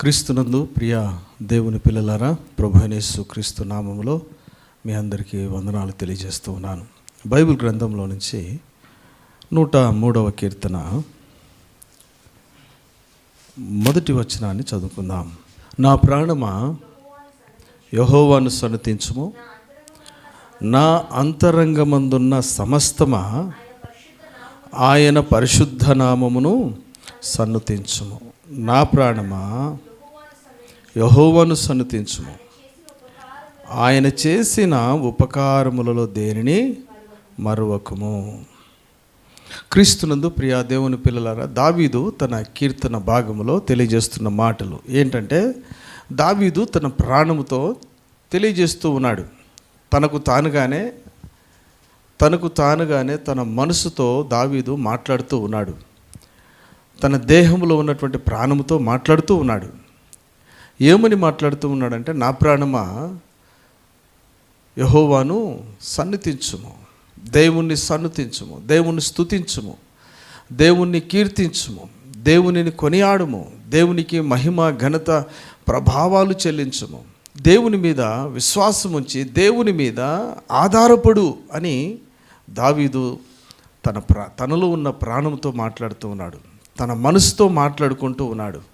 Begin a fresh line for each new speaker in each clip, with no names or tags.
క్రీస్తునందు ప్రియ దేవుని పిల్లలారా ప్రభునేసు క్రీస్తు నామములో మీ అందరికీ వందనాలు తెలియజేస్తూ ఉన్నాను. బైబిల్ గ్రంథంలో నుంచి నూట మూడవ కీర్తన మొదటి వచనాన్ని చదువుకుందాం. నా ప్రాణమా యహోవాను సన్నతించుము. నా అంతరంగమందున్న సమస్తమా ఆయన పరిశుద్ధ నామమును సన్నతించుము. నా ప్రాణమా యహోవను సన్నతించుము. ఆయన చేసిన ఉపకారములలో దేనిని మరవకము? క్రీస్తునందు ప్రియా దేవుని పిల్లలారా దావీదు తన కీర్తన భాగములో తెలియజేస్తున్న మాటలు ఏంటంటే దావీదు తన ప్రాణముతో తెలియజేస్తూ ఉన్నాడు. తనకు తానుగానే తనకు తానుగానే తన మనసుతో దావీదు మాట్లాడుతూ ఉన్నాడు. తన దేహంలో ఉన్నటువంటి ప్రాణముతో మాట్లాడుతూ ఉన్నాడు. ఏమని మాట్లాడుతూ ఉన్నాడంటే నా ప్రాణమా యహోవాను సన్నిధించుము. దేవుణ్ణి సన్నుతించుము దేవుణ్ణి స్తుతించుము. దేవుణ్ణి కీర్తించుము. దేవునిని కొనియాడుము. దేవునికి మహిమ ఘనత ప్రభావాలు చెల్లించుము. దేవుని మీద విశ్వాసం ఉంచి దేవుని మీద ఆధారపడు అని దావీదు తన ప్రా తనలో ఉన్న ప్రాణంతో మాట్లాడుతూ ఉన్నాడు. తన మనసుతో మాట్లాడుకుంటూ ఉన్నాడు.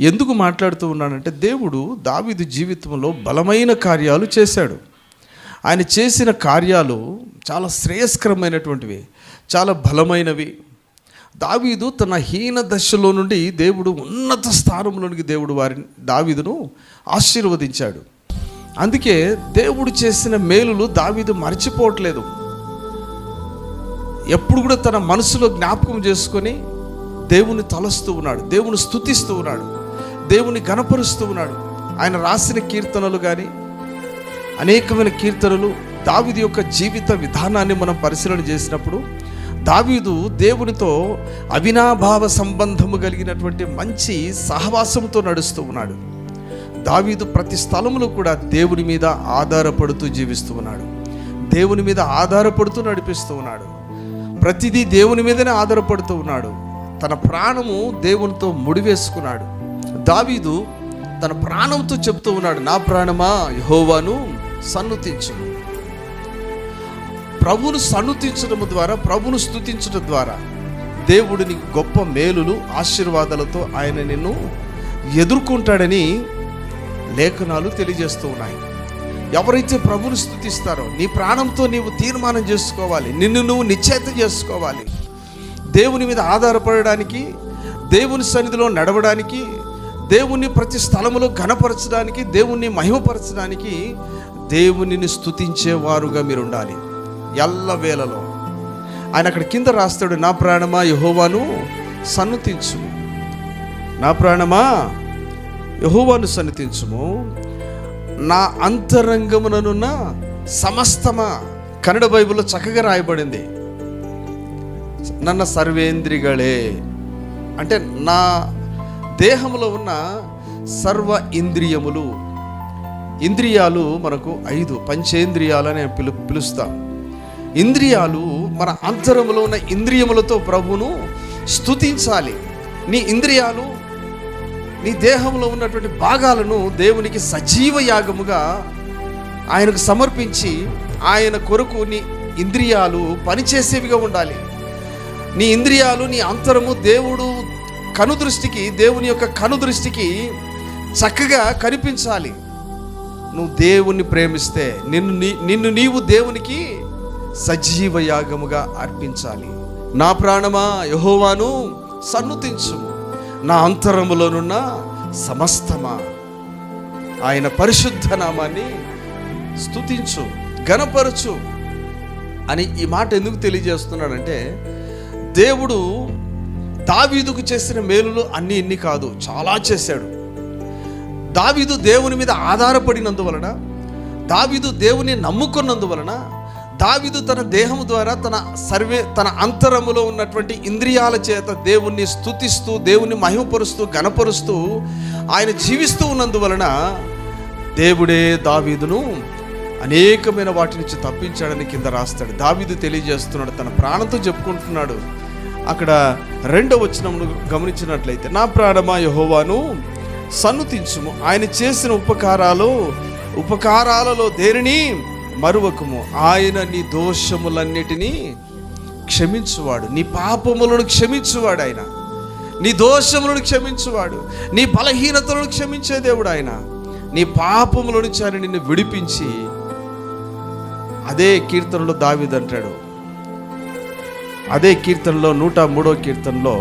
ఎందుకు మాట్లాడుతూ ఉన్నాడంటే దేవుడు దావీదు జీవితంలో బలమైన కార్యాలు చేశాడు. ఆయన చేసిన కార్యాలు చాలా శ్రేయస్కరమైనటువంటివి చాలా బలమైనవి. దావీదు తన హీన దశలో నుండి దేవుడు ఉన్నత స్థానంలోనికి దేవుడు వారిని దావీదును ఆశీర్వదించాడు. అందుకే దేవుడు చేసిన మేలులు దావీదు మర్చిపోవట్లేదు. ఎప్పుడు కూడా తన మనసులో జ్ఞాపకం చేసుకొని దేవుని తలస్తూ ఉన్నాడు దేవుని స్థుతిస్తూ ఉన్నాడు. దేవుని గణపరుస్తూ ఉన్నాడు. ఆయన రాసిన కీర్తనలు కానీ అనేకమైన కీర్తనలు దావీదు యొక్క జీవిత విధానాన్ని మనం పరిశీలన చేసినప్పుడు దావీదు దేవునితో అవినాభావ సంబంధము కలిగినటువంటి మంచి సహవాసంతో నడుస్తూ ఉన్నాడు. దావీదు ప్రతి స్థలములో కూడా దేవుని మీద ఆధారపడుతూ జీవిస్తూ ఉన్నాడు. దేవుని మీద ఆధారపడుతూ నడిపిస్తూ ఉన్నాడు. ప్రతిదీ దేవుని మీదనే ఆధారపడుతూ ఉన్నాడు. తన ప్రాణము దేవునితో ముడివేసుకున్నాడు. దావీదు తన ప్రాణంతో చెప్తూ ఉన్నాడు నా ప్రాణమా? యహోవాను సన్నుతించు. ప్రభును సన్నుతించడం ద్వారా ప్రభును స్థుతించడం ద్వారా దేవుడిని గొప్ప మేలులు ఆశీర్వాదాలతో ఆయన నిన్ను ఎదుర్కొంటాడని లేఖనాలు తెలియజేస్తూ ఉన్నాయి. ఎవరైతే ప్రభుని స్థుతిస్తారో నీ ప్రాణంతో నీవు తీర్మానం చేసుకోవాలి నిన్ను నువ్వు నిశ్చేత చేసుకోవాలి. దేవుని మీద ఆధారపడడానికి దేవుని సన్నిధిలో నడవడానికి దేవుణ్ణి ప్రతి స్థలములో ఘనపరచడానికి దేవుణ్ణి మహిమపరచడానికి దేవునిని స్తుతించేవారుగా మీరు ఉండాలి ఎల్లవేళలో. ఆయన అక్కడ కింద రాస్తాడు నా ప్రాణమా యహోవాను సన్నుతించు నా ప్రాణమా యహోవాను సన్నతించుము. నా అంతరంగముననున్న సమస్తమా కన్నడ బైబిల్లో చక్కగా రాయబడింది. నన్న సర్వేంద్రిగళే. అంటే నా దేహంలో ఉన్న సర్వ ఇంద్రియములు. ఇంద్రియాలు మనకు ఐదు పంచేంద్రియాలని పిలు పిలుస్తాం. ఇంద్రియాలు మన అంతరములో ఉన్న ఇంద్రియములతో ప్రభువును స్తుతించాలి. నీ ఇంద్రియాలు నీ దేహంలో ఉన్నటువంటి భాగాలను దేవునికి సజీవ యాగముగా ఆయనకు సమర్పించి ఆయన కొరకు నీ ఇంద్రియాలు పనిచేసేవిగా ఉండాలి. నీ ఇంద్రియాలు నీ అంతరము దేవుడు కనుదృష్టికి దేవుని యొక్క కనుదృష్టికి చక్కగా కనిపించాలి. నువ్వు దేవుణ్ణి ప్రేమిస్తే నిన్ను నీ నిన్ను నీవు దేవునికి సజీవ యాగముగా అర్పించాలి. నా ప్రాణమా యహోవాను సన్నుతించుము. నా అంతరములోనున్న సమస్తమా. ఆయన పరిశుద్ధ నామాన్ని స్తుతించు గణపరచు అని ఈ మాట ఎందుకు తెలియజేస్తున్నాడంటే దేవుడు దావీదుకు చేసిన మేలులు అన్ని ఇన్ని కాదు చాలా చేశాడు. దావీదు దేవుని మీద ఆధారపడినందువలన దావీదు దేవుని నమ్ముకున్నందువలన దావీదు తన దేహము ద్వారా తన సర్వే తన అంతరములో ఉన్నటువంటి ఇంద్రియాల చేత దేవుణ్ణి స్తుతిస్తూ దేవుణ్ణి మహిమపరుస్తూ గణపరుస్తూ ఆయన జీవిస్తూ ఉన్నందువలన దేవుడే దావీదును అనేకమైన వాటి నుంచి తప్పించాడని కింద రాస్తాడు. దావీదు తెలియజేస్తున్నాడు తన ప్రాణంతో చెప్పుకుంటున్నాడు. అక్కడ రెండో వచనమును గమనించినట్లయితే నా ప్రాణమా యహోవాను సన్నుతించుము. ఆయన చేసిన ఉపకారాలు ఉపకారాలలో దేనిని మరువకము? ఆయన నీ దోషములన్నిటినీ క్షమించువాడు. నీ పాపములను క్షమించువాడు ఆయన. నీ దోషములను క్షమించువాడు. నీ బలహీనతలను క్షమించే దేవుడు ఆయన. నీ పాపముల నుంచి ఆయన నిన్ను విడిపించి అదే కీర్తనలో దావిదంటాడు అదే కీర్తనలో నూట మూడో కీర్తనలో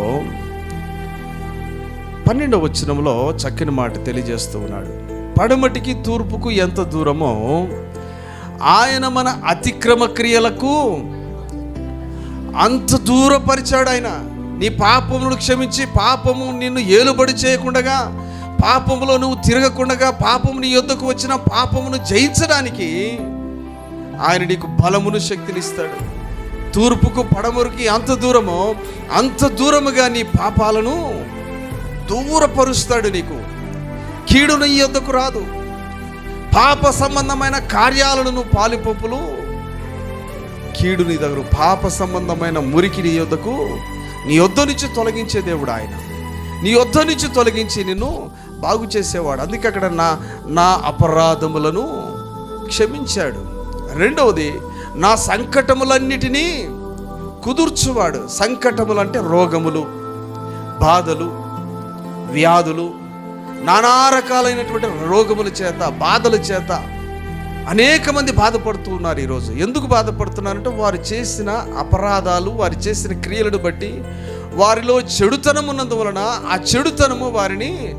పన్నెండవ వచ్చినంలో చక్కని మాట తెలియజేస్తూ ఉన్నాడు. పడమటికి తూర్పుకు ఎంత దూరమో ఆయన మన అతిక్రమ క్రియలకు అంత దూరపరిచాడు ఆయన. నీ పాపమును క్షమించి పాపము నిన్ను ఏలుబడి చేయకుండగా పాపములో నువ్వు తిరగకుండగా పాపము నీ యొద్దకు వచ్చిన పాపమును జయించడానికి ఆయన నీకు బలమును శక్తినిస్తాడు తూర్పుకు పడమరుకి అంత దూరమో అంత దూరముగా నీ పాపాలను దూరపరుస్తాడు నీకు. కీడు నీ యొద్దకు రాదు. పాప సంబంధమైన కార్యాలను నువ్వు పాలిపప్పులు కీడు నీ దగ్గర పాప సంబంధమైన మురికి నీ యొద్దకు నీ యొద్ద నుంచి తొలగించే దేవుడు ఆయన. నీ యొద్ద నుంచి తొలగించి నిన్ను బాగు చేసేవాడు. అందుకే అక్కడ నా నా అపరాధములను క్షమించాడు. రెండవది నా సంకటములన్నిటినీ కుదుర్చువాడు. సంకటములు అంటే రోగములు బాధలు వ్యాధులు నానా రకాలైనటువంటి రోగముల చేత బాధల చేత అనేక మంది బాధపడుతూ ఉన్నారు ఈరోజు. ఎందుకు బాధపడుతున్నారంటే వారు చేసిన అపరాధాలు వారు చేసిన క్రియలను బట్టి వారిలో చెడుతనం ఉన్నందువలన ఆ చెడుతనము వారిని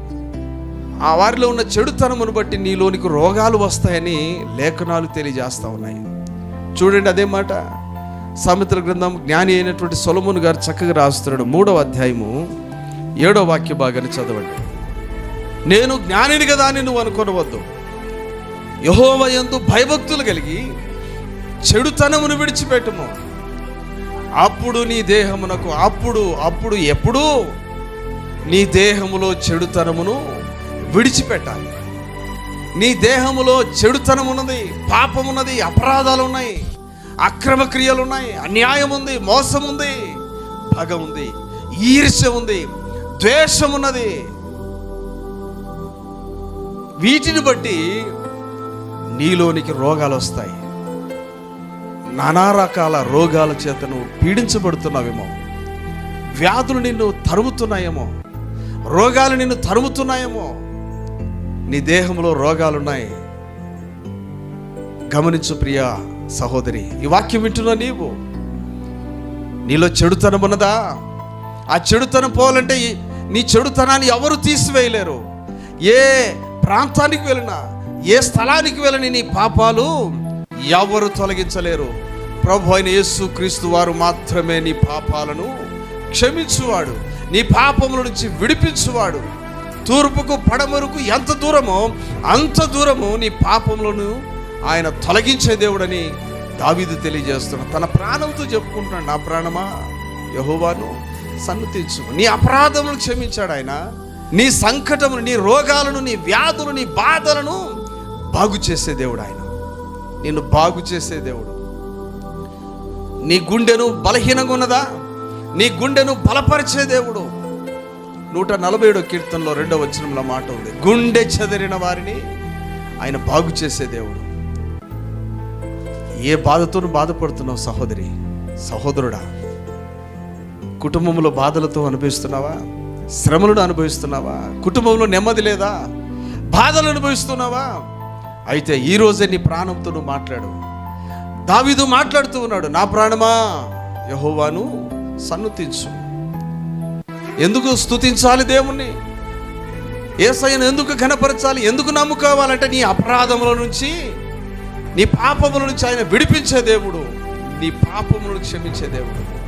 ఆ వారిలో ఉన్న చెడుతనమును బట్టి నీలోనికి రోగాలు వస్తాయని లేఖనాలు తెలియజేస్తూ ఉన్నాయి. చూడండి అదే మాట. సామెతల గ్రంథం జ్ఞాని అయినటువంటి సొలమును గారు చక్కగా రాస్తున్నాడు. మూడవ అధ్యాయము ఏడో వాక్య భాగాన్ని చదవండి. నేను జ్ఞానిని కదా అని నువ్వు అనుకోనవద్దు. యహోవయందు భయభక్తులు కలిగి చెడుతనమును విడిచిపెట్టుము. అప్పుడు నీ దేహమునకు అప్పుడు అప్పుడు ఎప్పుడు నీ దేహములో చెడుతనమును విడిచిపెట్టాలి. నీ దేహములో చెడుతనం ఉన్నది పాపం ఉన్నది అపరాధాలు ఉన్నాయి అక్రమ క్రియలు ఉన్నాయి అన్యాయం ఉంది మోసం ఉంది పగ ఉంది ఈర్ష్య ఉంది ద్వేషం ఉన్నది వీటిని బట్టి నీలోనికి రోగాలు వస్తాయి నానా రకాల రోగాల చేత నువ్వు పీడించబడుతున్నావేమో వ్యాధులు నిన్ను తరుముతున్నాయేమో రోగాలు నిన్ను తరుముతున్నాయేమో నీ దేహంలో రోగాలున్నాయి. గమనించు ప్రియా సహోదరి ఈ వాక్యం వింటున్నా నీవు? నీలో చెడుతనం ఉన్నదా? ఆ చెడుతనం పోవాలంటే నీ చెడుతనాన్ని ఎవరు తీసివేయలేరు? ఏ ప్రాంతానికి వెళ్ళినా ఏ స్థలానికి వెళ్ళని నీ పాపాలు ఎవరు తొలగించలేరు. ప్రభు అయిన యేసు క్రీస్తు వారు మాత్రమే నీ పాపాలను క్షమించువాడు. నీ పాపముల నుంచి విడిపించువాడు. తూర్పుకు పడమరుకు ఎంత దూరమో అంత దూరము నీ పాపములను ఆయన తొలగించే దేవుడని దావీదు తెలియజేస్తున్నా తన ప్రాణంతో చెప్పుకుంటున్నాడు నా ప్రాణమా? యహోవాను సన్నతించు నీ అపరాధములను క్షమించాడు ఆయన. నీ సంకటమును నీ రోగాలను నీ వ్యాధులు నీ బాధలను బాగు చేసే దేవుడు ఆయన. నిన్ను బాగు చేసే దేవుడు. నీ గుండెను బలహీనంగా ఉన్నదా? నీ గుండెను బలపరిచే దేవుడు. నూట నలభై ఏడో కీర్తనలో రెండో వచనంలో మాట ఉంది. గుండె చెదిరిన వారిని ఆయన బాగు చేసే దేవుడు. ఏ బాధతోనూ బాధపడుతున్నావు సహోదరి సహోదరుడా? కుటుంబంలో బాధలతో అనుభవిస్తున్నావా? శ్రమలను అనుభవిస్తున్నావా? కుటుంబంలో నెమ్మది లేదా? బాధలు అనుభవిస్తున్నావా? అయితే ఈ రోజే నీ ప్రాణంతో నువ్వు మాట్లాడు. దావీదు మాట్లాడుతూ ఉన్నాడు నా ప్రాణమా? యహోవాను సన్నుతించు. ఎందుకు స్తుతించాలి దేవుణ్ణి? ఏసయ్యను ఎందుకు ఘనపరచాలి? ఎందుకు నమ్ముకోవాలంటే నీ అపరాధముల నుంచి నీ పాపముల నుంచి ఆయన విడిపించే దేవుడు. నీ పాపములను క్షమించే దేవుడు.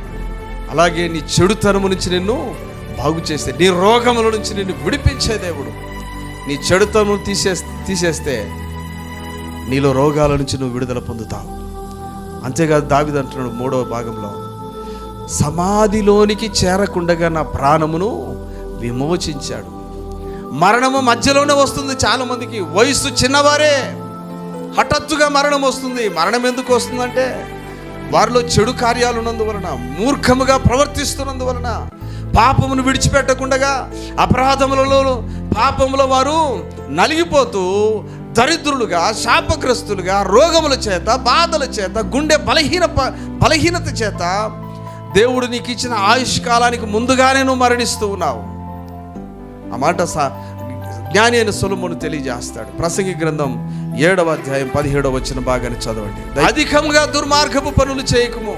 అలాగే నీ చెడుతనము నుంచి నిన్ను బాగు చేస్తే నీ రోగముల నుంచి నిన్ను విడిపించే దేవుడు. నీ చెడుతనము తీసే తీసేస్తే నీలో రోగాల నుంచి నువ్వు విడుదల పొందుతావు. అంతేకాదు దావిదంటున్నాడు మూడవ భాగంలో. సమాధిలోనికి చేరకుండగా నా ప్రాణమును విమోచించాడు. మరణము మధ్యలోనే వస్తుంది చాలామందికి. వయస్సు వయసు చిన్నవారే. హఠాత్తుగా మరణం వస్తుంది. మరణం ఎందుకు వస్తుందంటే వారిలో చెడు కార్యాలు ఉన్నందువలన మూర్ఖముగా ప్రవర్తిస్తున్నందువలన పాపమును విడిచిపెట్టకుండగా అపరాధములలో పాపములో వారు నలిగిపోతూ దరిద్రులుగా శాపగ్రస్తులుగా రోగముల చేత బాధల చేత గుండె బలహీన బలహీనత చేత దేవుడు నీకు ఇచ్చిన ఆయుష్ కాలానికి ముందుగానే నువ్వు మరణిస్తూ ఉన్నావు. ఆ మాట సా జ్ఞాని అయిన సొలమును తెలియజేస్తాడు. ప్రసంగి గ్రంథం ఏడవ అధ్యాయం పదిహేడవ వచ్చిన భాగాన్ని చదవండి. అధికంగా దుర్మార్గపు పనులు చేయకము.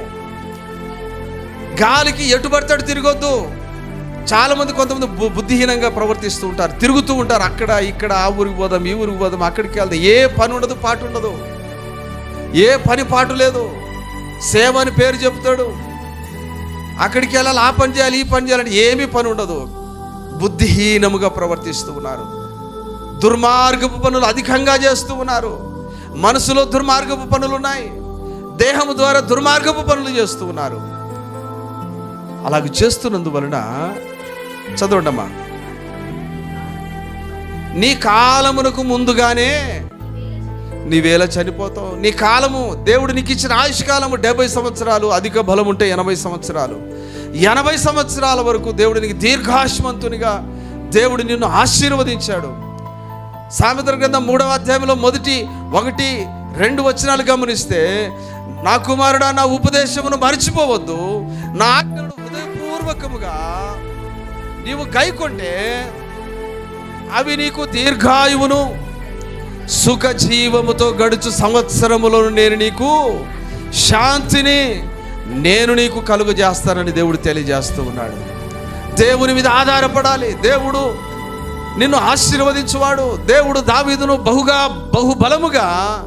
గాలికి ఎటుబడతాడు తిరగొద్దు. చాలా మంది కొంతమంది బు- బుద్ధిహీనంగా ప్రవర్తిస్తూ ఉంటారు. తిరుగుతూ ఉంటారు. అక్కడ ఇక్కడ ఆ ఊరికి పోదాం ఈ ఊరికి పోదాం అక్కడికి వెళ్దాం. ఏ పని ఉండదు పాటు ఉండదు. ఏ పని పాటు లేదు. సేవ అని పేరు చెప్తాడు. అక్కడికి వెళ్ళాలి ఆ పని చేయాలి ఈ పని చేయాలంటే ఏమీ పని ఉండదు. బుద్ధిహీనముగా ప్రవర్తిస్తూ ఉన్నారు. దుర్మార్గపు పనులు అధికంగా చేస్తూ ఉన్నారు. మనసులో దుర్మార్గపు పనులు ఉన్నాయి. దేహము ద్వారా దుర్మార్గపు పనులు చేస్తూ ఉన్నారు. అలాగ చేస్తున్నందువలన చదవండమ్మా నీ కాలమునకు ముందుగానే నీవేళ చనిపోతావు. నీ కాలము దేవుడు నీకు ఇచ్చిన ఆయుష్కాలము డెబ్బై సంవత్సరాలు అధిక బలం ఉంటే ఎనభై సంవత్సరాలు. ఎనభై సంవత్సరాల వరకు దేవుడు నీకు దీర్ఘాశ్మంతునిగా దేవుడు నిన్ను ఆశీర్వదించాడు. సామెత గ్రంథం మూడవ అధ్యాయంలో మొదటి ఒకటి రెండు వచనాలు గమనిస్తే నా కుమారుడా నా ఉపదేశమును మర్చిపోవద్దు. నా ఆజ్ఞలను హృదయపూర్వకముగా నీవు గైకొంటే అవి నీకు దీర్ఘాయువును సుఖ జీవముతో గడుచు సంవత్సరములో నేను నీకు శాంతిని నేను నీకు కలుగు చేస్తానని దేవుడు తెలియజేస్తూ ఉన్నాడు. దేవుని మీద ఆధారపడాలి. దేవుడు నిన్ను ఆశీర్వదించువాడు. దేవుడు దావీదును బహుగా బహుబలముగా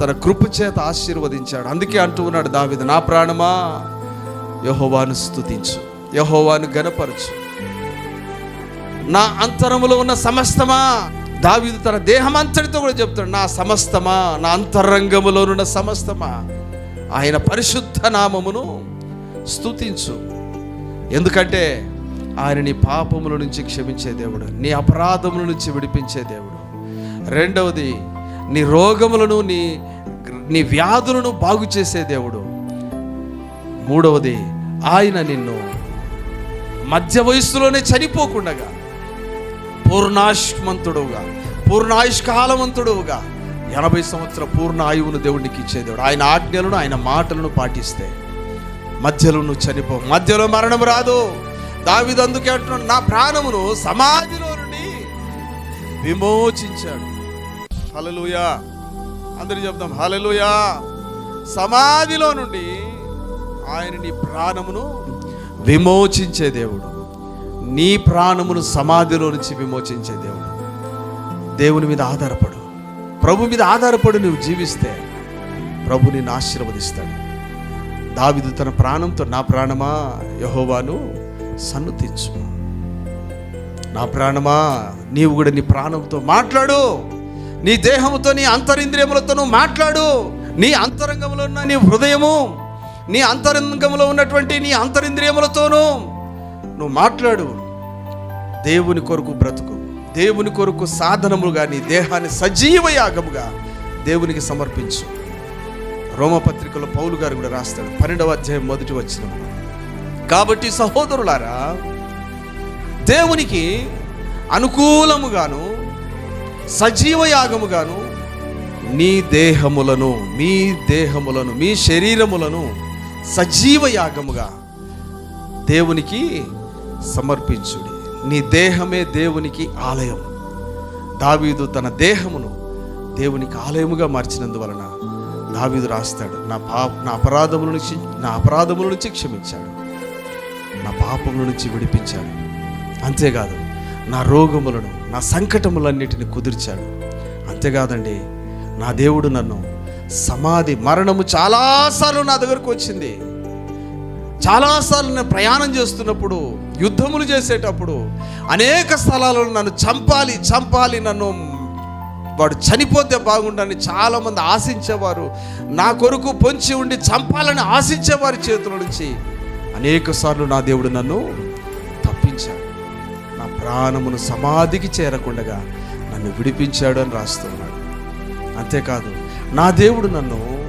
తన కృప చేత ఆశీర్వదించాడు. అందుకే అంటూ ఉన్నాడు దావీదు నా ప్రాణమా? యహోవాను స్థుతించు యహోవాను గనపరచు నా అంతరములో ఉన్న సమస్తమా? దావీదు తన దేహం అంతటితో కూడా చెప్తాడు నా సమస్తమా నా అంతరంగములోనున్న సమస్తమా ఆయన పరిశుద్ధ నామమును స్తుతించు. ఎందుకంటే ఆయన నీ పాపముల నుంచి క్షమించే దేవుడు నీ అపరాధముల నుంచి విడిపించే దేవుడు. రెండవది నీ రోగములను నీ నీ వ్యాధులను బాగు చేసే దేవుడు. మూడవది ఆయన నిన్ను మధ్య వయస్సులోనే చనిపోకుండగా పూర్ణాయుష్మంతుడుగా పూర్ణాయుష్కాలవంతుడుగా ఎనభై సంవత్సర పూర్ణ ఆయువును దేవుడికి ఇచ్చే దేవుడు ఆయన ఆజ్ఞలను ఆయన మాటలను పాటిస్తే మధ్యలో నువ్వు చనిపో మధ్యలో మరణం రాదు. దావిది అందుకే అంటున్నాడు నా ప్రాణమును సమాధిలో నుండి విమోచించాడు. హలలుయా అందరూ చెప్దాం హలలుయా సమాధిలో నుండి ఆయన నీ ప్రాణమును విమోచించే దేవుడు. నీ ప్రాణమును సమాధిలో నుంచి విమోచించే దేవుడు. దేవుని మీద ఆధారపడు. ప్రభు మీద ఆధారపడి నువ్వు జీవిస్తే ప్రభు నిన్ను ఆశీర్వదిస్తాడు. దావిదు తన ప్రాణంతో నా ప్రాణమా యహోవాను సన్నుతించు నా ప్రాణమా నీవు కూడా నీ ప్రాణంతో మాట్లాడు. నీ దేహంతో నీ అంతరింద్రియములతోనూ మాట్లాడు. నీ అంతరంగంలో ఉన్న నీ హృదయము నీ అంతరంగంలో ఉన్నటువంటి నీ అంతరింద్రియములతోనూ నువ్వు మాట్లాడు. దేవుని కొరకు బ్రతుకు. దేవుని కొరకు సాధనముగా నీ దేహాన్ని సజీవ యాగముగా దేవునికి సమర్పించు. రోమపత్రికలో పౌలు గారు కూడా రాస్తాడు. పన్నెండవ అధ్యాయం మొదటి వచ్చిన కాబట్టి సహోదరులారా దేవునికి అనుకూలముగాను సజీవ యాగముగాను నీ దేహములను మీ దేహములను మీ శరీరములను సజీవ యాగముగా దేవునికి సమర్పించుడి నీ దేహమే దేవునికి ఆలయం. దావీదు తన దేహమును దేవునికి ఆలయముగా మార్చినందువలన దావీదు రాస్తాడు నా పా నా అపరాధముల నుంచి నా అపరాధముల నుంచి క్షమించాడు. నా పాపముల నుంచి విడిపించాడు. అంతేకాదు నా రోగములను నా సంకటములన్నిటిని కుదిర్చాడు. అంతేకాదండి నా దేవుడు నన్ను సమాధి మరణము చాలాసార్లు నా దగ్గరకు వచ్చింది. చాలాసార్లు నేను ప్రయాణం చేస్తున్నప్పుడు యుద్ధములు చేసేటప్పుడు అనేక స్థలాలలో నన్ను చంపాలి చంపాలి నన్ను వాడు చనిపోతే బాగుండని చాలామంది ఆశించేవారు నా కొరకు పొంచి ఉండి చంపాలని ఆశించేవారి చేతుల నుంచి అనేక సార్లు నా దేవుడు నన్ను తప్పించాడు. నా ప్రాణమును సమాధికి చేరకుండగా నన్ను విడిపించాడు అని రాస్తున్నాడు. అంతేకాదు నా దేవుడు నన్ను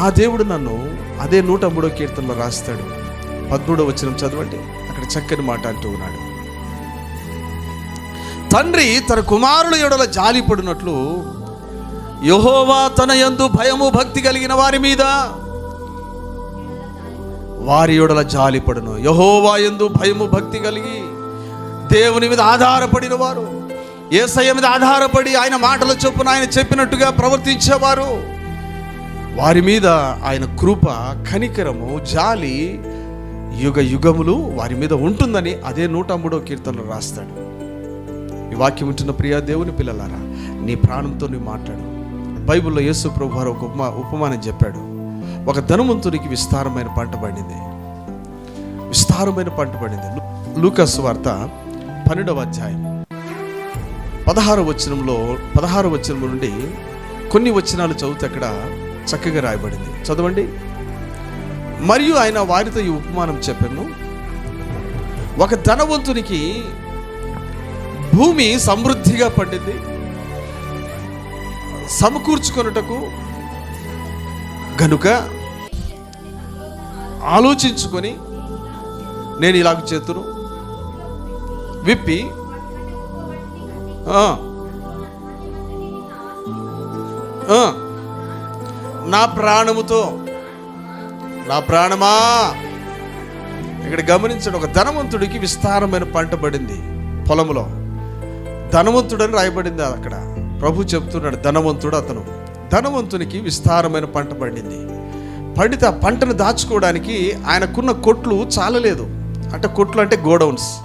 నా దేవుడు నన్ను అదే నూట మూడో కీర్తనలో రాస్తాడు. పద్మూడో వచ్చిన చదవండి. చక్కని మాట అంటూ ఉన్నాడు. తండ్రి తన కుమారుల ఎడల జాలిపడినట్లు యహోవా తన యందు భయము భక్తి కలిగిన వారి మీద వారి యొడల జాలిపడును. యహోవా ఎందు భయము భక్తి కలిగి దేవుని మీద ఆధారపడిన వారు ఏసయ్య మీద ఆధారపడి ఆయన మాటల చొప్పున ఆయన చెప్పినట్టుగా ప్రవర్తించేవారు. వారి మీద ఆయన కృప కనికరము జాలి యుగ యుగములు వారి మీద ఉంటుందని అదే నూట మూడో కీర్తనలు రాస్తాడు. ఈ వాక్యం ఉంటున్న ప్రియా దేవుని పిల్లలారా నీ ప్రాణంతో నువ్వు మాట్లాడు. బైబిల్లో యేసు ప్రభు వారు ఒక ఉపమా ఉపమానం చెప్పాడు. ఒక ధనవంతునికి విస్తారమైన పంట పడింది. విస్తారమైన పంట పడింది. లూకస్ వార్త పన్నెండవ అధ్యాయం. పదహారు వచనంలో పదహారు వచనం నుండి కొన్ని వచనాలు చదివితే అక్కడ చక్కగా రాయబడింది. చదవండి. మరియు ఆయన వారితో ఈ ఉపమానం చెప్పాను. ఒక ధనవంతునికి భూమి సమృద్ధిగా పండింది. సమకూర్చుకొనుటకు గనుక ఆలోచించుకొని నేను ఇలాగ చేతును విప్పి నా ప్రాణముతో నా ప్రాణమా? ఇక్కడ గమనించండి ఒక ధనవంతుడికి విస్తారమైన పంట పడింది పొలంలో. ధనవంతుడని రాయబడింది అక్కడ. ప్రభు చెప్తున్నాడు ధనవంతుడు అతను. ధనవంతునికి విస్తారమైన పంట పండింది. పండితే ఆ పంటను దాచుకోవడానికి ఆయనకున్న కొట్లు చాలలేదు. అంటే కొట్లు అంటే గోడౌన్స్.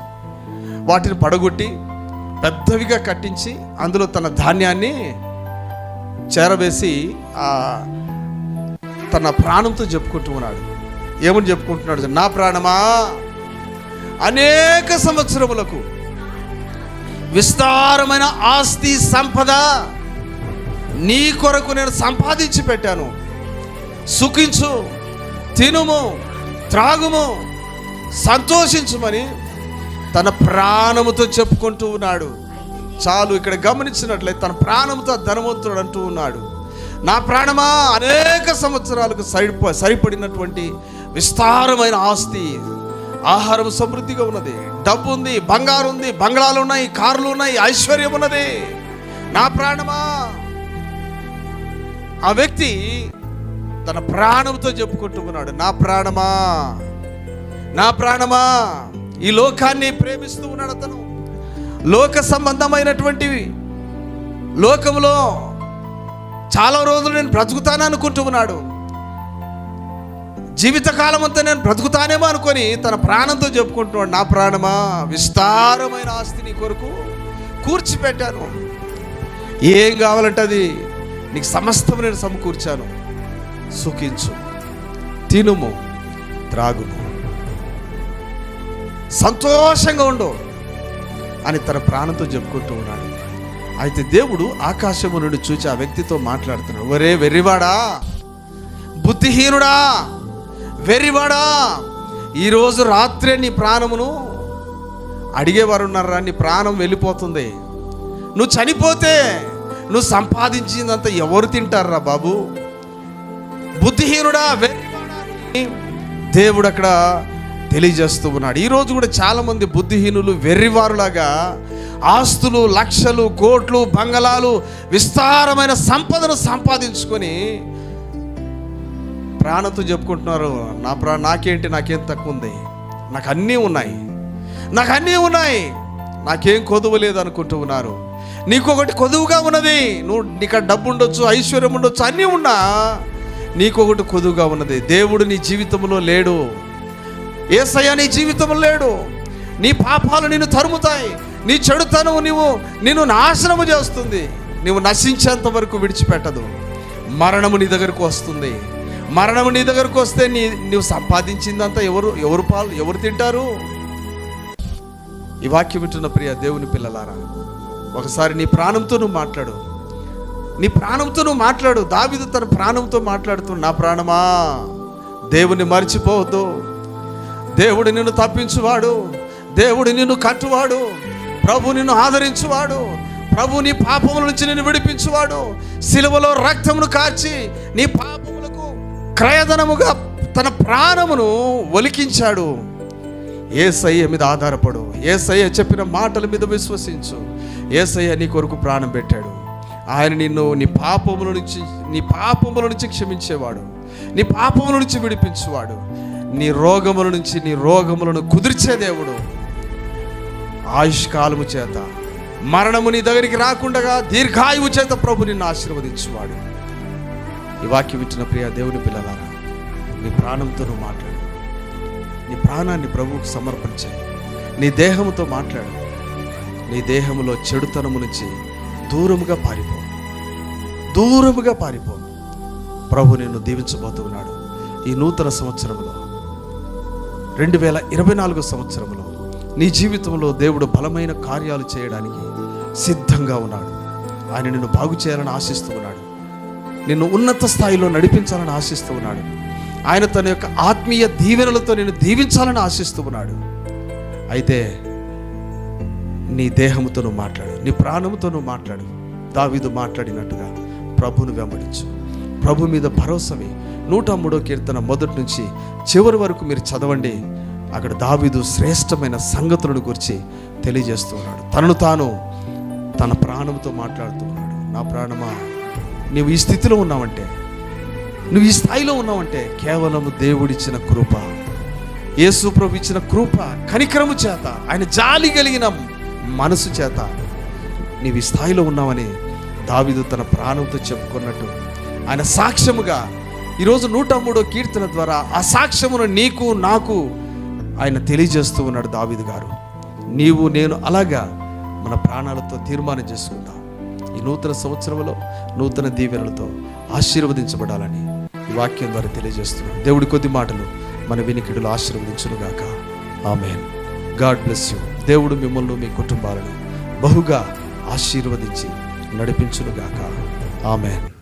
వాటిని పడగొట్టి పెద్దవిగా కట్టించి అందులో తన ధాన్యాన్ని చేరవేసి తన ప్రాణంతో చెప్పుకుంటూ ఉన్నాడు. ఏమని చెప్పుకుంటున్నాడు నా ప్రాణమా? అనేక సంవత్సరములకు విస్తారమైన ఆస్తి సంపద నీ కొరకు నేను సంపాదించి పెట్టాను. సుఖించు తినుము త్రాగుము సంతోషించుమని తన ప్రాణముతో చెప్పుకుంటూ ఉన్నాడు. చాలు ఇక్కడ గమనించినట్లయితే తన ప్రాణంతో ధనవంతుడు అంటూ ఉన్నాడు. నా ప్రాణమా? అనేక సంవత్సరాలకు సరిప సరిపడినటువంటి విస్తారమైన ఆస్తి. ఆహారం సమృద్ధిగా ఉన్నది. డబ్బు ఉంది బంగారు ఉంది బంగ్లాలు ఉన్నాయి కార్లు ఉన్నాయి ఐశ్వర్యం ఉన్నది నా ప్రాణమా? ఆ వ్యక్తి తన ప్రాణంతో చెప్పుకుంటూ ఉన్నాడు నా ప్రాణమా? నా ప్రాణమా? ఈ లోకాన్ని ప్రేమిస్తూ ఉన్నాడు అతను. లోక సంబంధమైనటువంటివి. లోకంలో చాలా రోజులు నేను బ్రతుకుతాను అనుకుంటూ ఉన్నాడు. జీవితకాలం అంతా నేను బ్రతుకుతానేమో అనుకొని తన ప్రాణంతో చెప్పుకుంటున్నాడు నా ప్రాణమా? విస్తారమైన ఆస్తి నీ కొరకు కూర్చిపెట్టాను. ఏం కావాలంటే అది నీకు సమస్తం నేను సమకూర్చాను. సుఖించు తినుము త్రాగుము. సంతోషంగా ఉండు అని తన ప్రాణంతో చెప్పుకుంటూ ఉన్నాడు. అయితే దేవుడు ఆకాశము నుండి చూచి ఆ వ్యక్తితో మాట్లాడుతున్నాడు. ఒరే వెర్రివాడా బుద్ధిహీనుడా వెర్రివాడా ఈరోజు రాత్రే నీ ప్రాణమును అడిగేవారు ఉన్నారా? నీ ప్రాణం వెళ్ళిపోతుంది. నువ్వు చనిపోతే నువ్వు సంపాదించిందంతా ఎవరు తింటారా బాబు? బుద్ధిహీనుడా దేవుడు అక్కడ తెలియజేస్తూ ఉన్నాడు. ఈరోజు కూడా చాలామంది బుద్ధిహీనులు వెర్రివారులాగా ఆస్తులు లక్షలు కోట్లు బంగళాలు విస్తారమైన సంపదను సంపాదించుకొని ప్రాణంతో చెప్పుకుంటున్నారు. నా ప్రా నాకేంటి నాకేం తక్కువ ఉంది. నాకు అన్నీ ఉన్నాయి. నాకు అన్నీ ఉన్నాయి. నాకేం కొదువు లేదు అనుకుంటూ ఉన్నారు. నీకు ఒకటి కొదువుగా ఉన్నది. నువ్వు నీకు డబ్బు ఉండొచ్చు ఐశ్వర్యం ఉండొచ్చు అన్నీ ఉన్నా నీకు ఒకటి కొదువుగా ఉన్నది. దేవుడు నీ జీవితంలో లేడు. ఏసయ్య నీ జీవితంలో లేడు. నీ పాపాలు నిన్ను తరుముతాయి. నీ చెడుతనము నీవు నిన్ను నాశనము చేస్తుంది. నీవు నశించేంత వరకు విడిచిపెట్టదు. మరణము నీ దగ్గరకు వస్తుంది. మరణము నీ దగ్గరకు వస్తే నీ నువ్వు సంపాదించిందంతా ఎవరు ఎవరు పాలు ఎవరు తింటారు? ఈ వాక్యం వింటున్న ప్రియ దేవుని పిల్లలారా ఒకసారి నీ ప్రాణంతో నువ్వు మాట్లాడు. నీ ప్రాణంతో నువ్వు మాట్లాడు. దావిదు తన ప్రాణంతో మాట్లాడుతూ నా ప్రాణమా దేవుని మర్చిపోవద్దు. దేవుడు నిన్ను తప్పించువాడు. దేవుడు నిన్ను కట్టువాడు. ప్రభు నిన్ను ఆదరించువాడు. ప్రభు నీ పాపముల నుంచి నిన్ను విడిపించువాడు. సిలువలో రక్తమును కార్చి నీ పాపములకు క్రయధనముగా తన ప్రాణమును ఒలికించాడు. ఏసయ్య మీద ఆధారపడు. ఏసయ్య చెప్పిన మాటల మీద విశ్వసించు. ఏసయ్య నీ కొరకు ప్రాణం పెట్టాడు. ఆయన నిన్ను నీ పాపముల నుంచి నీ పాపముల నుంచి క్షమించేవాడు. నీ పాపముల నుంచి విడిపించేవాడు. నీ రోగముల నుంచి నీ రోగములను కుదిర్చే దేవుడు. ఆయుష్కాలము చేత మరణము నీ దగ్గరికి రాకుండా దీర్ఘాయువు చేత ప్రభు నిన్ను ఆశీర్వదించువాడు. ఈ వాక్యం ఇచ్చిన ప్రియ దేవుని పిల్లలారా నీ ప్రాణంతో నువ్వు మాట్లాడు. నీ ప్రాణాన్ని ప్రభువుకు సమర్పించే నీ దేహముతో మాట్లాడు. నీ దేహములో చెడుతనము నుంచి దూరముగా పారిపో. దూరముగా పారిపో. ప్రభు నిన్ను దీవించబోతున్నాడు ఈ నూతన సంవత్సరంలో రెండు వేల ఇరవై నాలుగు సంవత్సరంలో నీ జీవితంలో దేవుడు బలమైన కార్యాలు చేయడానికి సిద్ధంగా ఉన్నాడు. ఆయన నిన్ను బాగు చేయాలని ఆశిస్తూ ఉన్నాడు. నిన్ను ఉన్నత స్థాయిలో నడిపించాలని ఆశిస్తూ ఉన్నాడు. ఆయన తన యొక్క ఆత్మీయ దీవెనలతో నేను దీవించాలని ఆశిస్తూ ఉన్నాడు. అయితే నీ దేహముతో మాట్లాడు నీ ప్రాణముతో మాట్లాడు. దావీదు మాట్లాడినట్టుగా ప్రభును వెంబడించు. ప్రభు మీద భరోసవి నూట మూడో కీర్తన మొదటి నుంచి చివరి వరకు మీరు చదవండి. అక్కడ దావీదు శ్రేష్టమైన సంగతులను గురించి తెలియజేస్తూ ఉన్నాడు. తనను తాను తన ప్రాణంతో మాట్లాడుతూ ఉన్నాడు. నా ప్రాణమా నువ్వు ఈ స్థితిలో ఉన్నావంటే నువ్వు ఈ స్థాయిలో ఉన్నావంటే కేవలం దేవుడిచ్చిన కృప యేసు ప్రభు ఇచ్చిన కృప కనికరము చేత ఆయన జాలి కలిగిన మనసు చేత నీవు ఈ స్థాయిలో ఉన్నావని దావిదు తన ప్రాణంతో చెప్పుకున్నట్టు ఆయన సాక్ష్యముగా ఈరోజు నూట మూడో కీర్తన ద్వారా ఆ సాక్ష్యమును నీకు నాకు ఆయన తెలియజేస్తూ ఉన్నాడు దావీదు గారు. నీవు నేను అలాగా మన ప్రాణాలతో తీర్మానం చేసుకుందాం ఈ నూతన సంవత్సరంలో నూతన దీవెనలతో ఆశీర్వదించబడాలని ఈ వాక్యం ద్వారా తెలియజేస్తున్నాం. దేవుడి కొద్ది మాటలు మన వినికిడులు ఆశీర్వదించునుగాక. ఆమెన్. God bless you. దేవుడు మిమ్మల్ని మీ కుటుంబాలను బహుగా ఆశీర్వదించి నడిపించునుగాక. ఆమెన్.